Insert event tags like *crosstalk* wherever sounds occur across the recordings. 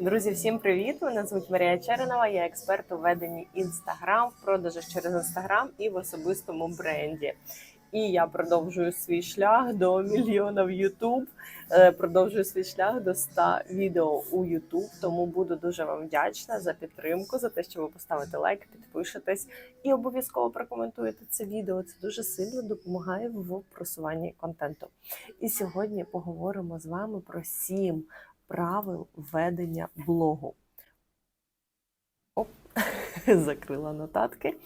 Друзі, всім привіт! Мене звуть Марія Черенова. Я експерт у веденні інстаграм, в продажах через інстаграм і в особистому бренді. І я продовжую свій шлях до мільйона в Ютуб. Продовжую свій шлях до 100 відео у Ютуб. Тому буду дуже вам вдячна за підтримку, за те, що ви поставите лайк, підпишетесь і обов'язково прокоментуєте це відео. Це дуже сильно допомагає в просуванні контенту. І сьогодні поговоримо з вами про сім правил ведення блогу. Оп, *laughs* закрила нотатки.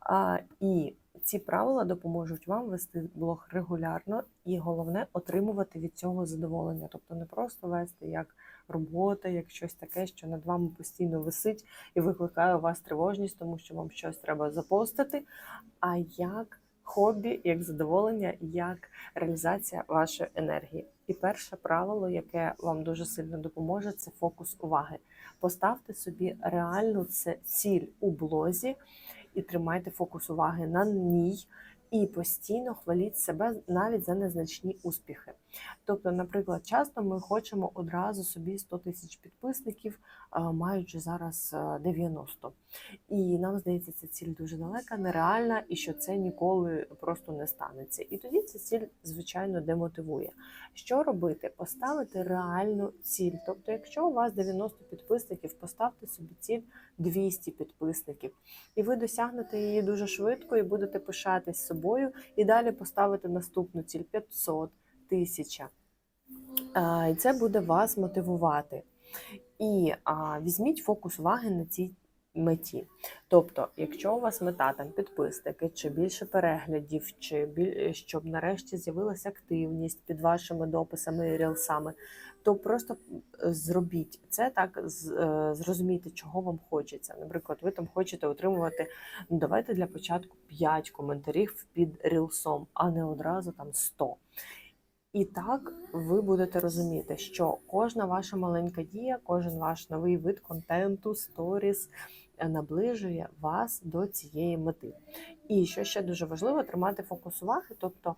А, І ці правила допоможуть вам вести блог регулярно і головне отримувати від цього задоволення. Тобто не просто вести як робота, як щось таке, що над вами постійно висить і викликає у вас тривожність, тому що вам щось треба запостити, а як хобі, як задоволення, як реалізація вашої енергії. І перше правило, яке вам дуже сильно допоможе, це фокус уваги. Поставте собі реальну ціль у блозі і тримайте фокус уваги на ній. І постійно хваліть себе навіть за незначні успіхи. Тобто, наприклад, часто ми хочемо одразу собі 100 тисяч підписників, маючи зараз 90. І нам здається, ця ціль дуже далека, нереальна, і що це ніколи просто не станеться. І тоді ця ціль, звичайно, демотивує. Що робити? Поставити реальну ціль. Тобто, якщо у вас 90 підписників, поставте собі ціль 200 підписників, і ви досягнете її дуже швидко і будете пишатись собою, і далі поставити наступну ціль 500 тисяча. І це буде вас мотивувати. І а, візьміть фокус уваги на цій меті. Тобто, якщо у вас мета там підписники, чи більше переглядів, чи біль... щоб нарешті з'явилася активність під вашими дописами і рілсами, то просто зробіть це так, зрозумійте, чого вам хочеться. Наприклад, ви там хочете отримувати, ну давайте для початку 5 коментарів під рілсом, а не одразу там 100. І так ви будете розуміти, що кожна ваша маленька дія, кожен ваш новий вид контенту, сторіс наближує вас до цієї мети. І що ще дуже важливо, тримати фокус уваги, тобто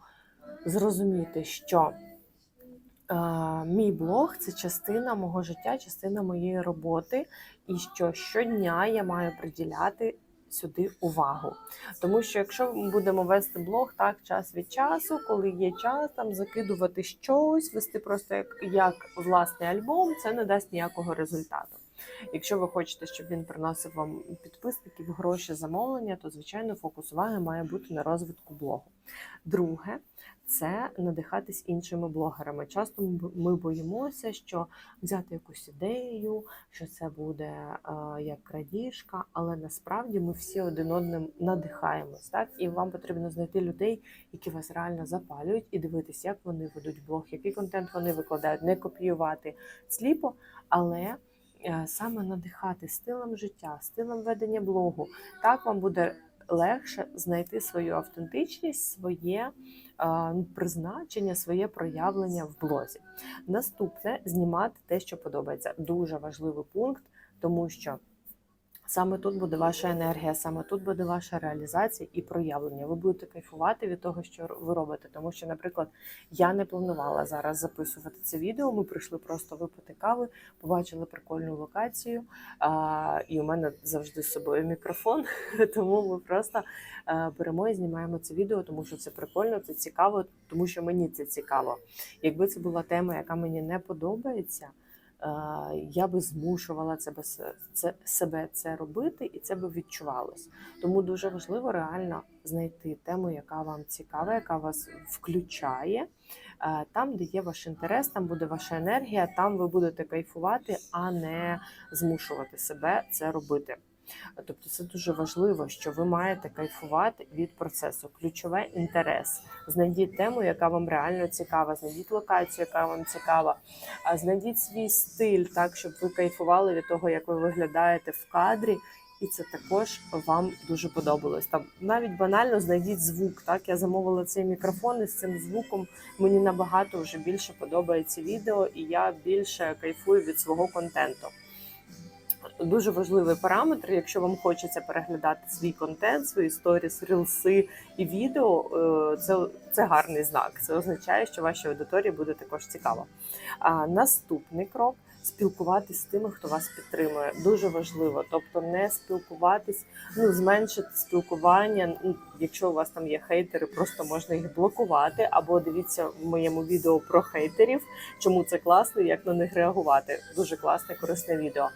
зрозуміти, що е, мій блог це частина мого життя, частина моєї роботи, і що щодня я маю приділяти сюди увагу. Тому що якщо ми будемо вести блог так час від часу, коли є час там закидувати щось, вести просто як, як власний альбом, це не дасть ніякого результату. Якщо ви хочете, щоб він приносив вам підписників, гроші, замовлення, то звичайно фокус уваги має бути на розвитку блогу. Друге, це надихатись іншими блогерами. Часто ми боїмося, що взяти якусь ідею, що це буде е, як крадіжка, але насправді ми всі один одним надихаємось. Так і вам потрібно знайти людей, які вас реально запалюють, і дивитися, як вони ведуть блог, який контент вони викладають, не копіювати сліпо, але саме надихати стилем життя, стилем ведення блогу. Так вам буде легше знайти свою автентичність, своє призначення, своє проявлення в блозі. Наступне знімати те, що подобається. Дуже важливий пункт, тому що. Саме тут буде ваша енергія, саме тут буде ваша реалізація і проявлення. Ви будете кайфувати від того, що ви робите. Тому що, наприклад, я не планувала зараз записувати це відео. Ми прийшли просто випити кави, побачили прикольну локацію. А, І у мене завжди з собою мікрофон. *laughs* Тому ми просто а, беремо і знімаємо це відео, тому що це прикольно, це цікаво, тому що мені це цікаво. Якби це була тема, яка мені не подобається я би змушувала себе це, себе це робити, і це би відчувалось. Тому дуже важливо реально знайти тему, яка вам цікава, яка вас включає. Там, де є ваш інтерес, там буде ваша енергія, там ви будете кайфувати, а не змушувати себе це робити. Тобто це дуже важливо, що ви маєте кайфувати від процесу. Ключове інтерес. Знайдіть тему, яка вам реально цікава, знайдіть локацію, яка вам цікава, знайдіть свій стиль, так щоб ви кайфували від того, як ви виглядаєте в кадрі. І це також вам дуже подобалось. Там навіть банально знайдіть звук. Так я замовила цей мікрофон і з цим звуком мені набагато вже більше подобається відео, і я більше кайфую від свого контенту дуже важливий параметр. Якщо вам хочеться переглядати свій контент, свої сторіс, рілси і відео, е, це це гарний знак. Це означає, що вашій аудиторії буде також цікаво. А наступний крок спілкуватись з тими, хто вас підтримує. Дуже важливо. Тобто не спілкуватись, ну зменшити спілкування. Якщо у вас там є хейтери, просто можна їх блокувати. Або дивіться в моєму відео про хейтерів, чому це класно, як на них реагувати. Дуже класне, корисне відео.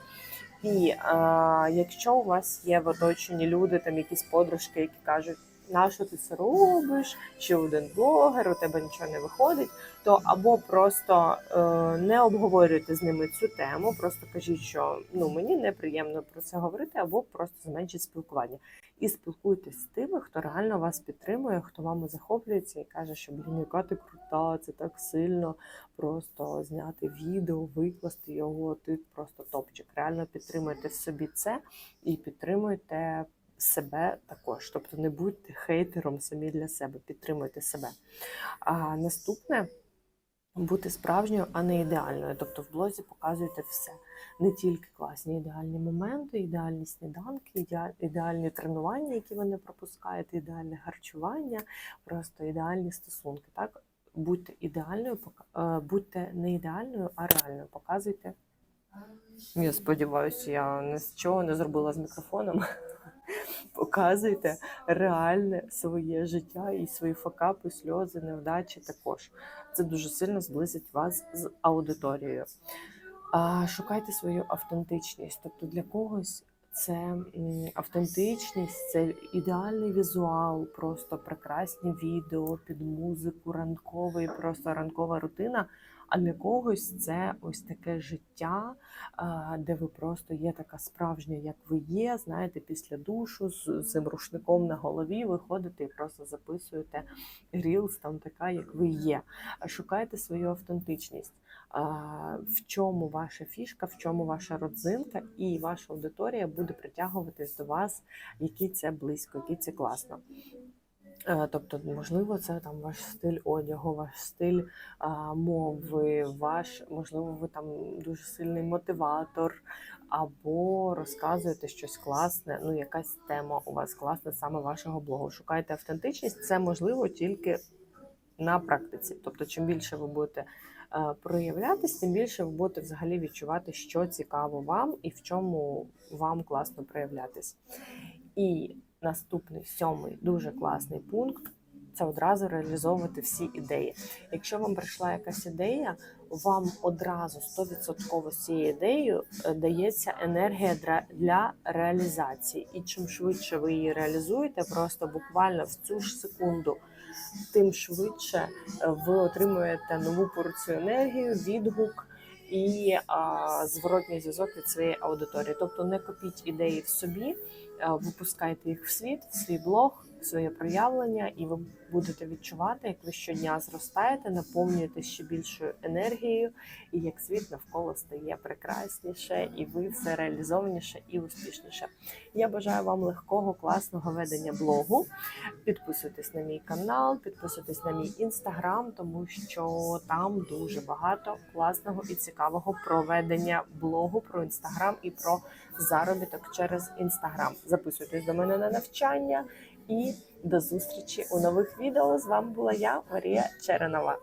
І а, якщо у вас є в оточенні люди, там якісь подружки, які кажуть, нащо ти це робиш, чи один блогер, у тебе нічого не виходить, то або просто е, не обговорюйте з ними цю тему, просто кажіть, що ну мені неприємно про це говорити, або просто зменшіть спілкування. І спілкуйтесь з тими, хто реально вас підтримує, хто вами захоплюється і каже, що блін, яка ти крута, це так сильно просто зняти відео, викласти його. Ти просто топчик. Реально підтримуйте собі це і підтримуйте себе також. Тобто не будьте хейтером самі для себе, підтримуйте себе. А наступне. Бути справжньою, а не ідеальною. Тобто в блозі показуєте все. Не тільки класні ідеальні моменти, ідеальні сніданки, ідеальні тренування, які ви не пропускаєте, ідеальне харчування, просто ідеальні стосунки. Так? Будьте ідеальною, е, будьте не ідеальною, а реальною. Показуйте. Я сподіваюся, я нічого не зробила з мікрофоном. Показуйте реальне своє життя і свої факапи, сльози, невдачі також. Це дуже сильно зблизить вас з аудиторією. Шукайте свою автентичність. Тобто для когось це автентичність, це ідеальний візуал, просто прекрасні відео під музику, ранковий, просто ранкова рутина. А для когось це ось таке життя, де ви просто є така справжня, як ви є. Знаєте, після душу з цим рушником на голові ви ходите і просто записуєте рілс, там така, як ви є. Шукайте свою автентичність. В чому ваша фішка, в чому ваша родзинка, і ваша аудиторія буде притягуватись до вас, який це близько, який це класно. Е, Тобто, можливо, це там ваш стиль одягу, ваш стиль а, мови, ваш, можливо, ви там дуже сильний мотиватор, або розказуєте щось класне, ну якась тема у вас класна саме вашого блогу. Шукайте автентичність, це можливо тільки на практиці. Тобто, чим більше ви будете е, проявлятись, тим більше ви будете взагалі відчувати, що цікаво вам і в чому вам класно проявлятись. І наступний сьомий дуже класний пункт це одразу реалізовувати всі ідеї. Якщо вам прийшла якась ідея, вам одразу 100% з цією ідеєю е, дається енергія для, реалізації. І чим швидше ви її реалізуєте, просто буквально в цю ж секунду, тим швидше е, ви отримуєте нову порцію енергії, відгук. І а, зворотній зв'язок від своєї аудиторії. Тобто не копіть ідеї в собі, а, випускайте їх в світ, в свій блог, своє проявлення, і ви будете відчувати, як ви щодня зростаєте, наповнюєте ще більшою енергією, і як світ навколо стає прекрасніше, і ви все реалізованіше і успішніше. Я бажаю вам легкого, класного ведення блогу. Підписуйтесь на мій канал, підписуйтесь на мій інстаграм, тому що там дуже багато класного і цікавого проведення блогу про інстаграм і про заробіток через інстаграм. Записуйтесь до мене на навчання і до зустрічі у нових відео. З вами була я, Марія Черенова.